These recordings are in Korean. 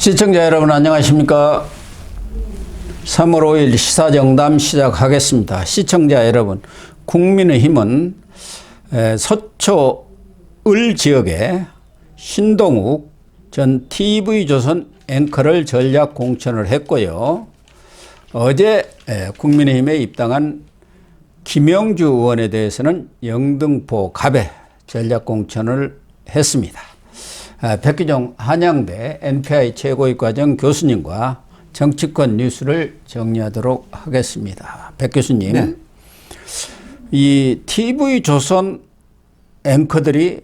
시청자 여러분 안녕하십니까? 3월 5일 시사정담 시작하겠습니다. 시청자 여러분, 국민의힘은 에, 서초 을 지역에 신동욱 전 TV조선 앵커를 전략 공천을 했고요. 어제 에, 국민의힘에 입당한 김영주 의원에 대해서는 영등포 갑에 전략 공천을 했습니다. 아, 백기종 한양대 NPI 최고위 과정 교수님과 정치권 뉴스를 정리하도록 하겠습니다. 백 교수님, 네. 이 TV 조선 앵커들이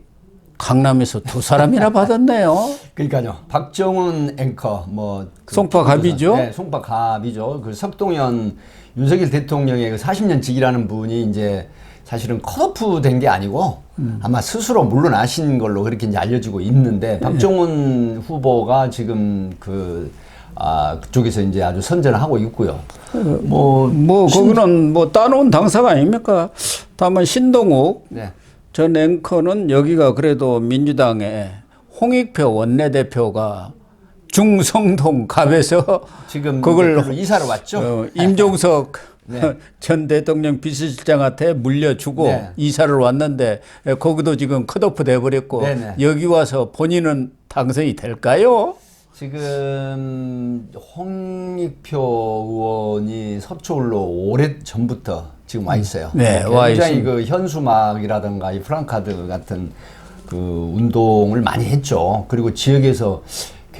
강남에서 두 사람이나 받았네요. 그러니까요. 박정훈 앵커 뭐 그 송파갑이죠? 네, 송파갑이죠. 그 석동현 윤석열 대통령의 그 40년 직이라는 분이 이제 사실은 컷오프 된 게 아니고 음. 아마 스스로 물러나신 걸로 그렇게 이제 알려지고 네. 있는데 박정훈 후보가 지금 그 아, 그쪽에서 이제 아주 선전을 하고 있고요. 뭐, 뭐 거기는 뭐 따놓은 당사가 아닙니까? 다만 신동욱 네. 전 앵커는 여기가 그래도 민주당의 홍익표 원내대표가 중성동 갑에서 지금 그걸 이사를 왔죠. 어, 임종석 네. 전 대통령 비서실장한테 물려주고 네. 이사를 왔는데 에, 거기도 지금 컷오프 돼버렸고 네네. 여기 와서 본인은 당선이 될까요? 지금 홍익표 의원이 서초울로 오래 전부터 지금 와 있어요. 네, 와 굉장히 있습니다. 그 현수막이라든가 이 프랑카드 같은 그 운동을 많이 했죠. 그리고 지역에서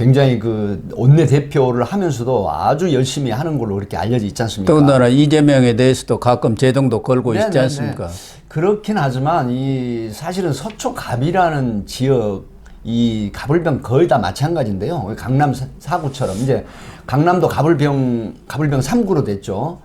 굉장히 그 원내 대표를 하면서도 아주 열심히 하는 걸로 그렇게 알려져 있지 않습니까? 더군다나 이재명에 대해서도 가끔 제동도 걸고 있지 네네네. 않습니까? 그렇긴 하지만 이 사실은 서초갑이라는 지역 이 가불병 거의 다 마찬가지인데요. 강남 사- 사구처럼 이제 강남도 가불병 가불병 3구로 됐죠.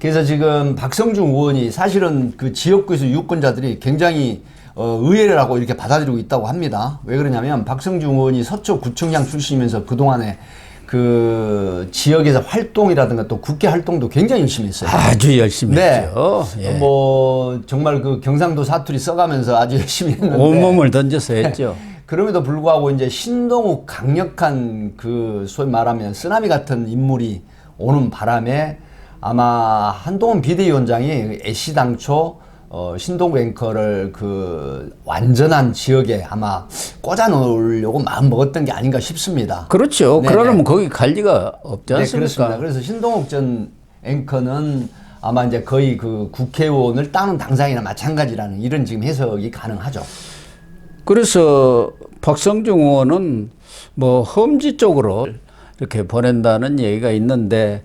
그래서 지금 박성중 의원이 사실은 그 지역구에서 유권자들이 굉장히 어, 의외를 하고 이렇게 받아들이고 있다고 합니다. 왜 그러냐면 박성중 의원이 서초구청장 출신이면서 그동안에 그 지역에서 활동이라든가 또 국회 활동도 굉장히 열심히 했어요. 아주 열심히 했죠. 예. 뭐 정말 그 경상도 사투리 써가면서 아주 열심히 했는데 온몸을 던져서 했죠. 그럼에도 불구하고 이제 신동욱 강력한 그 소위 말하면 쓰나미 같은 인물이 오는 바람에 아마 한동훈 비대위원장이 애시당초 어, 신동욱 앵커를 그 완전한 지역에 아마 꽂아 놓으려고 마음 먹었던 게 아닌가 싶습니다. 그렇죠. 네네. 그러려면 거기 갈 리가 없지 네, 않습니까? 그렇습니다. 그래서 신동욱 전 앵커는 아마 이제 거의 그 국회의원을 따는 당상이나 마찬가지라는 이런 지금 해석이 가능하죠. 그래서 박성중 의원은 뭐 험지 쪽으로 이렇게 보낸다는 얘기가 있는데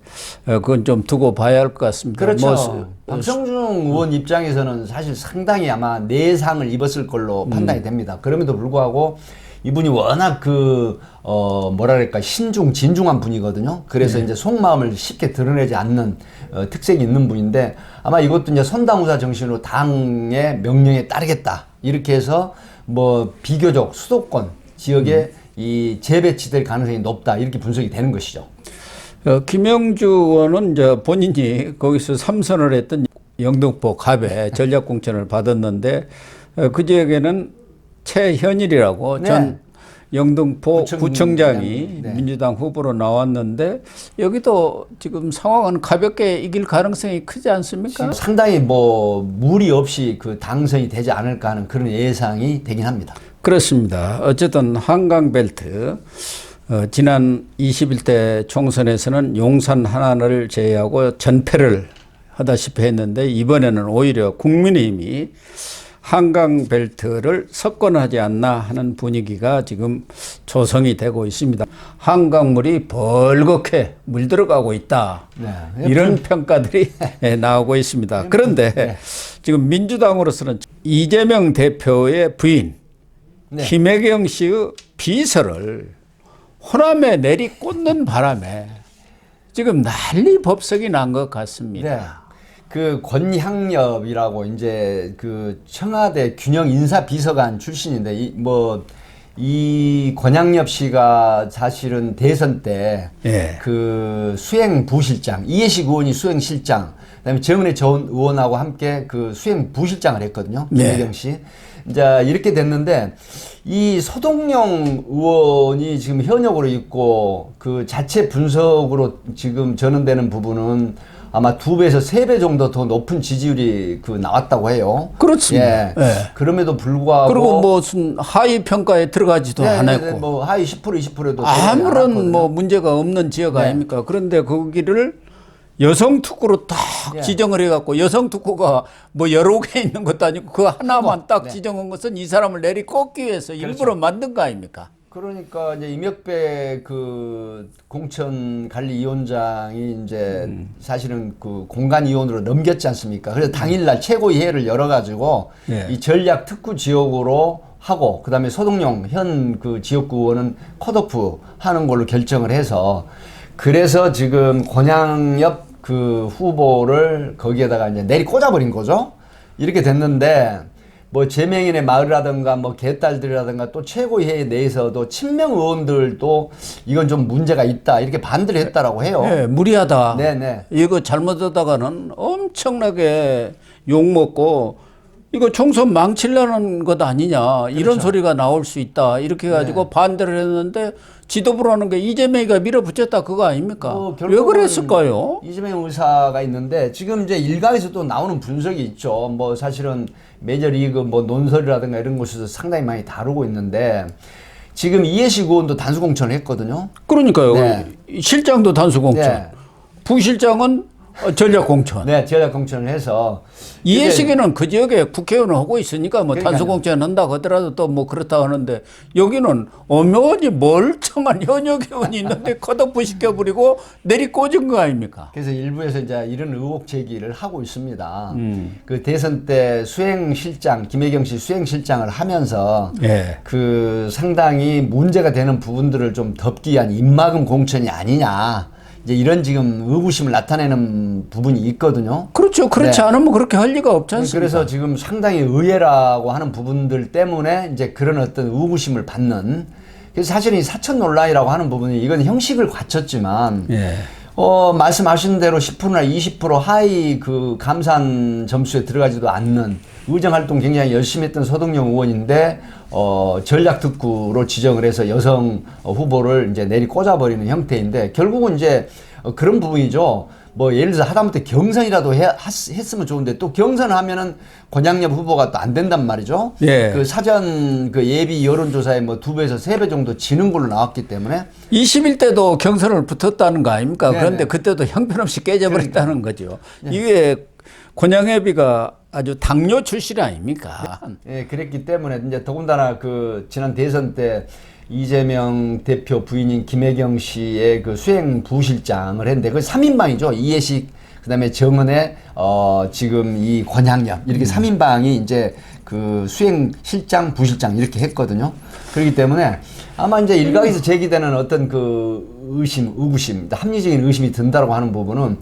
어, 그건 좀 두고 봐야 할 것 같습니다. 그렇죠. 뭐 수- 박성중 의원 입장에서는 사실 상당히 아마 내상을 입었을 걸로 판단이 됩니다. 그럼에도 불구하고 이분이 워낙 그, 어, 뭐랄까, 신중, 진중한 분이거든요. 그래서 이제 속마음을 쉽게 드러내지 않는 어, 특색이 있는 분인데 아마 이것도 이제 선당우사 정신으로 당의 명령에 따르겠다. 이렇게 해서 뭐 비교적 수도권 지역에 이 재배치될 가능성이 높다. 이렇게 분석이 되는 것이죠. 어, 김영주 의원은 이제 본인이 거기서 삼선을 했던 영등포 갑에 전략 공천을 받았는데 어, 그 지역에는 최현일이라고 네. 전 영등포 구청- 구청장이 네. 민주당 후보로 나왔는데 여기도 지금 상황은 가볍게 이길 가능성이 크지 않습니까? 상당히 뭐 무리 없이 그 당선이 되지 않을까 하는 그런 예상이 되긴 합니다. 그렇습니다. 어쨌든 한강벨트 어, 지난 21대 총선에서는 용산 하나를 제외하고 전패를 하다시피 했는데 이번에는 오히려 국민의힘이 한강벨트를 석권하지 않나 하는 분위기가 지금 조성이 되고 있습니다. 한강물이 벌겋게 물들어가고 있다. 네. 이런 평가들이 예, 나오고 있습니다. 그런데 지금 민주당으로서는 이재명 대표의 부인 네. 김혜경 씨의 비서를 호남에 내리꽂는 바람에 지금 난리 법석이 난 것 같습니다. 네. 그 권향엽이라고 이제 그 청와대 균형 인사 비서관 출신인데 이 뭐 이 권양엽 씨가 사실은 대선 때 예. 그 수행 부실장 이해식 의원이 수행 실장 그다음에 정은혜 전 의원하고 함께 그 수행 부실장을 했거든요. 네. 김혜경 씨. 이제 이렇게 됐는데 이 서동영 의원이 지금 현역으로 있고 그 자체 분석으로 지금 전언되는 부분은 아마 두 배에서 세 배 정도 더 높은 지지율이 그 나왔다고 해요. 그렇습니다. 예. 예. 그럼에도 불구하고 그리고 무슨 하위 평가에 들어가지도 네, 안 네, 네, 뭐 하위 10% 20%도 아무런 뭐 문제가 없는 지역 네. 아닙니까? 그런데 거기를 여성 특구로 딱 예. 지정을 해갖고 여성 특구가 뭐 여러 개 있는 것도 아니고 그 하나만 딱 네. 지정한 것은 이 사람을 내리 꽂기 위해서 일부러 만든 거 아닙니까? 그러니까 이제 임혁배 그 공천 관리 위원장이 이제 음. 사실은 그 공간 위원으로 넘겼지 않습니까? 그래서 당일날 최고위회를 열어 가지고 예. 이 전략 특구 지역으로 하고 그다음에 서동용 현 그 지역구 의원은 컷오프 하는 걸로 결정을 해서 그래서 지금 권양엽 그 후보를 거기에다가 이제 내리 꽂아버린 거죠. 이렇게 됐는데 뭐 제명인의 마을이라든가 뭐 개딸들이라든가 또 최고위회 내에서도 친명 의원들도 이건 좀 문제가 있다 이렇게 반대를 했다라고 해요. 예, 무리하다. 네네. 이거 잘못하다가는 엄청나게 욕 먹고 이거 총선 망치려는 것 아니냐 이런 그렇죠. 소리가 나올 수 있다 이렇게 네. 해가지고 반대를 했는데 지도부라는 게 이재명이가 밀어붙였다 그거 아닙니까? 뭐왜 그랬을까요? 이재명 의사가 있는데 지금 이제 일각에서 또 나오는 분석이 있죠. 뭐 사실은 메이저리그 뭐 논설이라든가 이런 곳에서 상당히 많이 다루고 있는데 지금 이해식 의원도 단수 공천을 했거든요. 그러니까요. 네. 실장도 단수공천, 네. 부실장은 어, 전략공천. 네, 전략 공천을 해서 이해식이는 그 지역에 국회의원 하고 있으니까 뭐 그러니까요. 단수공천 한다고 하더라도 또 뭐 그렇다 하는데 여기는 엄연히 멀쩡한 현역 의원이 있는데 컷오프 시켜버리고 내리 꽂은 거 아닙니까? 그래서 일부에서 이제 이런 의혹 제기를 하고 있습니다. 음. 그 대선 때 수행실장 김혜경 씨 수행실장을 하면서 예. 그 상당히 문제가 되는 부분들을 좀 덮기 위한 입막음 공천이 아니냐 이제 이런 지금 의구심을 나타내는 부분이 있거든요. 그렇죠. 그렇지 네. 않으면 그렇게 할 리가 없지 않습니까? 그래서 지금 상당히 의외라고 하는 부분들 때문에 이제 그런 어떤 의구심을 받는 그래서 사실 이 사천 논란이라고 하는 부분이 이건 형식을 갖췄지만 예. 어, 말씀하신 대로 10%나 20% 하위 그 감산 점수에 들어가지도 않는 의정 활동 굉장히 열심히 했던 서동영 의원인데 어, 전략 특구로 지정을 해서 여성 어, 후보를 이제 내리 꽂아버리는 형태인데 결국은 이제 어, 그런 부분이죠. 뭐 예를 들어서 하다못해 경선이라도 해, 하- 했으면 좋은데 또 경선하면은 권양엽 후보가 또 안 된단 말이죠. 예. 그 사전 그 예비 여론조사에 뭐 두 배에서 세 배 정도 지는 걸로 나왔기 때문에 21대도 경선을 붙었다는 거 아닙니까? 네네. 그런데 그때도 형편없이 깨져버렸다는 거죠. 이게 권양회비가 아주 당뇨 출신 아닙니까? 예, 그랬기 때문에 이제 더군다나 그 지난 대선 때 이재명 대표 부인인 김혜경 씨의 그 수행 부실장을 했는데 그 3인방이죠. 이해식 그다음에 정은혜 어 지금 이 권양엽 이렇게 삼 3인방이 이제 그 수행 실장 부실장 이렇게 했거든요. 그렇기 때문에 아마 이제 일각에서 제기되는 어떤 그 의심, 의구심, 합리적인 의심이 든다라고 하는 부분은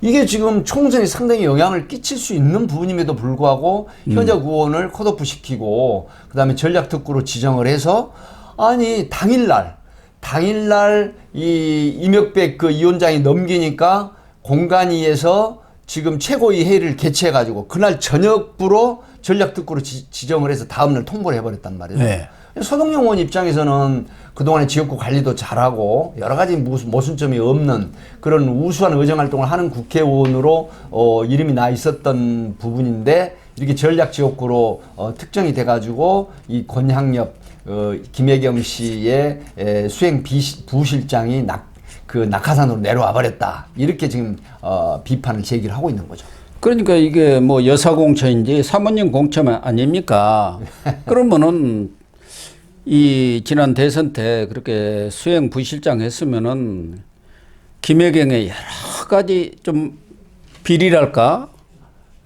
이게 지금 총선에 상당히 영향을 끼칠 수 있는 부분임에도 불구하고 현역 의원을 컷오프 시키고 그다음에 전략 특구로 지정을 해서 아니 당일날 당일날 이 이명백 그 위원장이 넘기니까 공간위에서 지금 최고위 회의를 개최해 가지고 그날 저녁부로 전략 특구로 지, 지정을 해서 다음날 통보를 해버렸단 말이에요. 네. 서동영 의원 입장에서는 그동안에 지역구 관리도 잘하고 여러 가지 모순, 모순점이 없는 그런 우수한 의정 활동을 하는 국회의원으로 어, 이름이 나 있었던 부분인데 이렇게 전략 지역구로 어, 특정이 돼가지고 이 권향엽 어, 김혜경 씨의 에, 수행 비, 부실장이 낙, 그 낙하산으로 내려와 버렸다 이렇게 지금 어, 비판을 제기를 하고 있는 거죠. 그러니까 이게 뭐 여사 공천인지 사모님 공천 아닙니까? 그러면은 이 지난 대선 때 그렇게 수행 부실장 했으면은 김혜경의 여러 가지 좀 비리랄까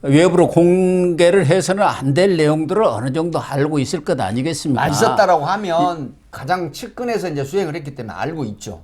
외부로 공개를 해서는 안 될 내용들을 어느 정도 알고 있을 것 아니겠습니까? 맛있었다라고 하면 가장 측근에서 이제 수행을 했기 때문에 알고 있죠.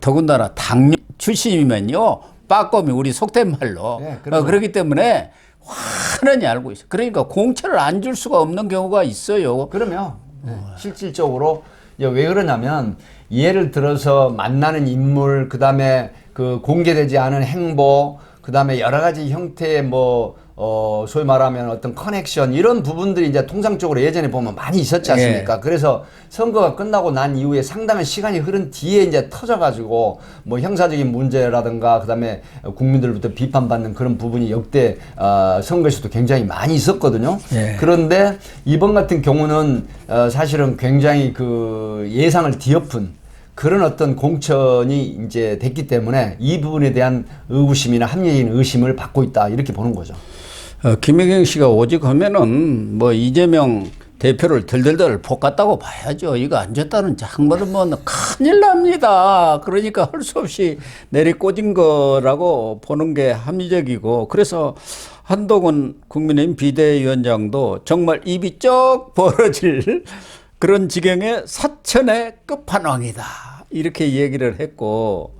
더군다나 당뇨 출신이면요 빠꼼이 우리 속된 말로 네, 그렇죠. 어, 그렇기 때문에 환연히 알고 있어. 그러니까 공천을 안줄 수가 없는 경우가 있어요. 그러면 네, 실질적으로 왜 그러냐면 예를 들어서 만나는 인물 그다음에 그 공개되지 않은 행보 그 다음에 여러 가지 형태의 뭐 어, 소위 말하면 어떤 커넥션 이런 부분들이 이제 통상적으로 예전에 보면 많이 있었지 않습니까? 그래서 선거가 끝나고 난 이후에 상당한 시간이 흐른 뒤에 이제 터져가지고 뭐 형사적인 문제라든가 그 다음에 국민들부터 비판받는 그런 부분이 역대 어, 선거에서도 굉장히 많이 있었거든요. 예. 그런데 이번 같은 경우는 어, 사실은 굉장히 그 예상을 뒤엎은 그런 어떤 공천이 이제 됐기 때문에 이 부분에 대한 의구심이나 합리적인 의심을 받고 있다 이렇게 보는 거죠. 어, 김혜경 씨가 오직 하면은 뭐 이재명 대표를 들들들 볶았다고 봐야죠. 이거 안 줬다는 장모는 뭐 큰일 납니다. 그러니까 할 수 없이 내리꽂은 거라고 보는 게 합리적이고 그래서 한동훈 국민의힘 비대위원장도 정말 입이 쩍 벌어질 그런 지경의 사 천의 끝판왕이다. 이렇게 얘기를 했고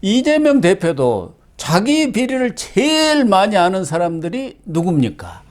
이재명 대표도 자기 비리를 제일 많이 아는 사람들이 누굽니까?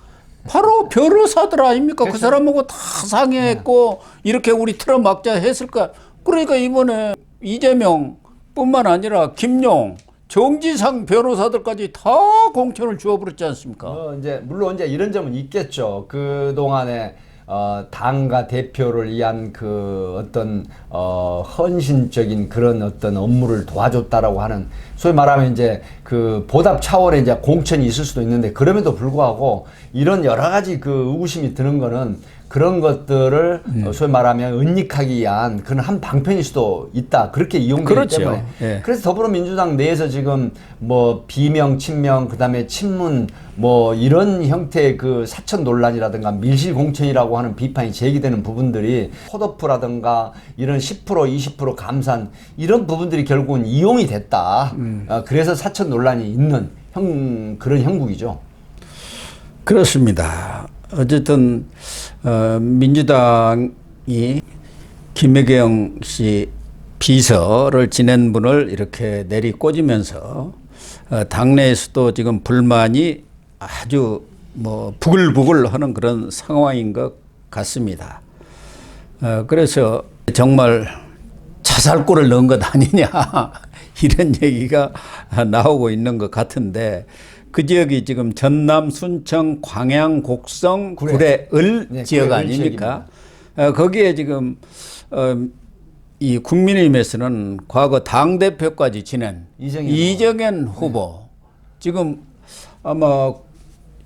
바로 변호사들 아닙니까? 그 사람하고 다 상의했고 이렇게 우리 틀어막자 했을까? 그러니까 이번에 이재명 뿐만 아니라 김용, 정지상 변호사들까지 다 공천을 주어버렸지 않습니까? 뭐 이제 물론 이제 이런 점은 있겠죠. 그 동안에 어, 당과 대표를 위한 그 어떤 어, 헌신적인 그런 어떤 업무를 도와줬다라고 하는 소위 말하면 이제 그 보답 차원의 이제 공천이 있을 수도 있는데 그럼에도 불구하고 이런 여러 가지 그 의구심이 드는 거는 그런 것들을 음. 어, 소위 말하면 은닉하기 위한 그런 한 방편일 수도 있다 그렇게 이용되기 그렇죠. 때문에 예. 그래서 더불어민주당 내에서 지금 뭐 비명, 친명, 그다음에 친문 뭐 이런 형태의 그 사천 논란이라든가 밀실 공천이라고 하는 비판이 제기되는 부분들이 컷오프라든가 이런 10% 20% 감산 이런 부분들이 결국은 이용이 됐다. 어, 그래서 사천 논란이 있는 형 그런 형국이죠. 그렇습니다. 어쨌든 어, 민주당이 김혜경 씨 비서를 지낸 분을 이렇게 내리 꽂으면서 어, 당내에서도 지금 불만이 아주 뭐 부글부글 하는 그런 상황인 것 같습니다. 어, 그래서 정말 자살골을 넣은 것 아니냐 이런 얘기가 나오고 있는 것 같은데 그 지역이 지금 전남 순청 광양 곡성 구례. 구례 을 네, 지역 구례 을 아닙니까? 어, 거기에 지금 어, 이 국민의힘에서는 과거 당 대표까지 지낸 이정현 이정현 후보 지금 아마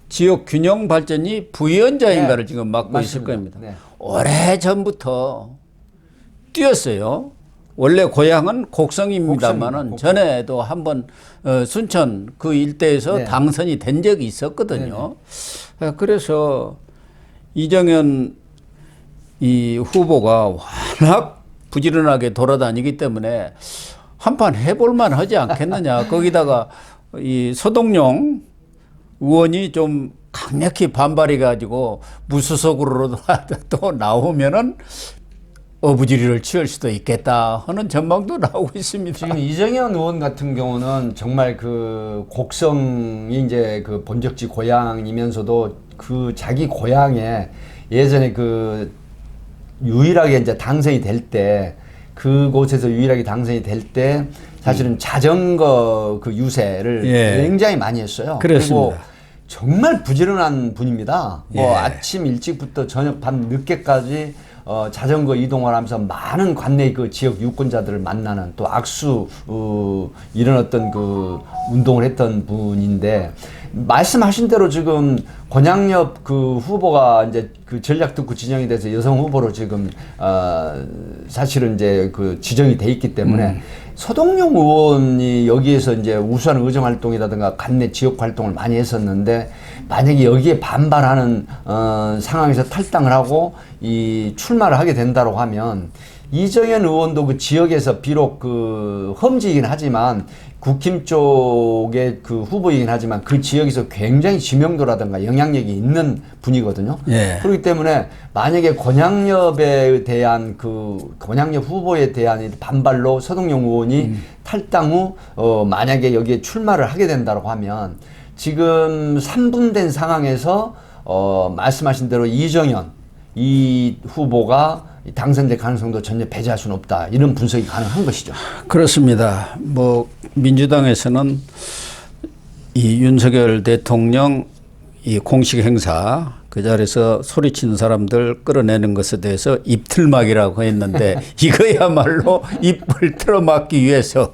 지역 균형 발전이 부위원장인가를 네, 지금 맡고 있을 맞습니다. 겁니다. 네. 오래 전부터 뛰었어요. 원래 고향은 곡성입니다만은 곡성. 전에도 한번 어, 순천 그 일대에서 네. 당선이 된 적이 있었거든요. 어, 그래서 이정현 이 후보가 워낙 부지런하게 돌아다니기 때문에 한 판 해볼만 하지 않겠느냐. 거기다가 이 서동용 의원이 좀 강력히 반발해 가지고 무소속으로도 또 나오면은 어부지리를 취할 수도 있겠다 하는 전망도 나오고 있습니다. 지금 이정현 의원 같은 경우는 정말 그 곡성이 이제 그 본적지 고향이면서도 그 자기 고향에 예전에 그 유일하게 이제 당선이 될 때 그곳에서 유일하게 당선이 될 때 사실은 자전거 그 유세를 예. 굉장히 많이 했어요. 그렇습니다. 그리고 정말 부지런한 분입니다. 뭐 예. 아침 일찍부터 저녁 밤 늦게까지 어, 자전거 이동을 하면서 많은 관내 그 지역 유권자들을 만나는 또 악수 어, 이런 어떤 그 운동을 했던 분인데 말씀하신 대로 지금 권양엽 그 후보가 이제 그 전략 특구 지정이 돼서 여성 후보로 지금 어, 사실은 이제 그 지정이 돼 있기 때문에 서동용 의원이 여기에서 이제 우수한 의정 활동이라든가 관내 지역 활동을 많이 했었는데 만약에 여기에 반발하는 어, 상황에서 탈당을 하고 이 출마를 하게 된다고 하면 이정현 의원도 그 지역에서 비록 그 험지이긴 하지만 국힘 쪽의 그 후보이긴 하지만 그 지역에서 굉장히 지명도라든가 영향력이 있는 분이거든요. 예. 그렇기 때문에 만약에 권양엽에 대한 그 권양엽 후보에 대한 이 반발로 서동용 의원이 탈당 후 어, 만약에 여기에 출마를 하게 된다고 하면 지금 3분된 상황에서 어, 말씀하신 대로 이정현 이 후보가 당선될 가능성도 전혀 배제할 수는 없다. 이런 분석이 가능한 것이죠. 그렇습니다. 뭐 민주당에서는 이 윤석열 대통령 이 공식 행사 그 자리에서 소리치는 사람들 끌어내는 것에 대해서 입틀막이라고 했는데 이거야말로 입을 틀어막기 위해서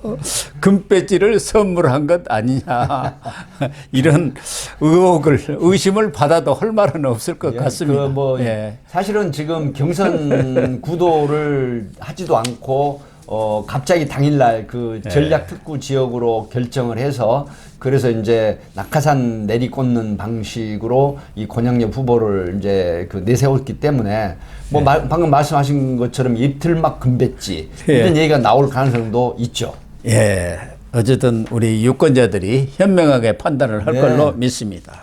금배지를 선물한 것 아니냐 이런 의혹을 의심을 받아도 할 말은 없을 것 같습니다. 그 뭐 예. 사실은 지금 경선 구도를 하지도 않고 어 갑자기 당일날 그 예. 전략 특구 지역으로 결정을 해서 그래서 이제 낙하산 내리꽂는 방식으로 이 권영엽 후보를 이제 그 내세웠기 때문에 뭐 말- 방금 말씀하신 것처럼 입틀막 금배지 예. 이런 얘기가 나올 가능성도 있죠. 예. 어쨌든 우리 유권자들이 현명하게 판단을 할 네. 걸로 믿습니다.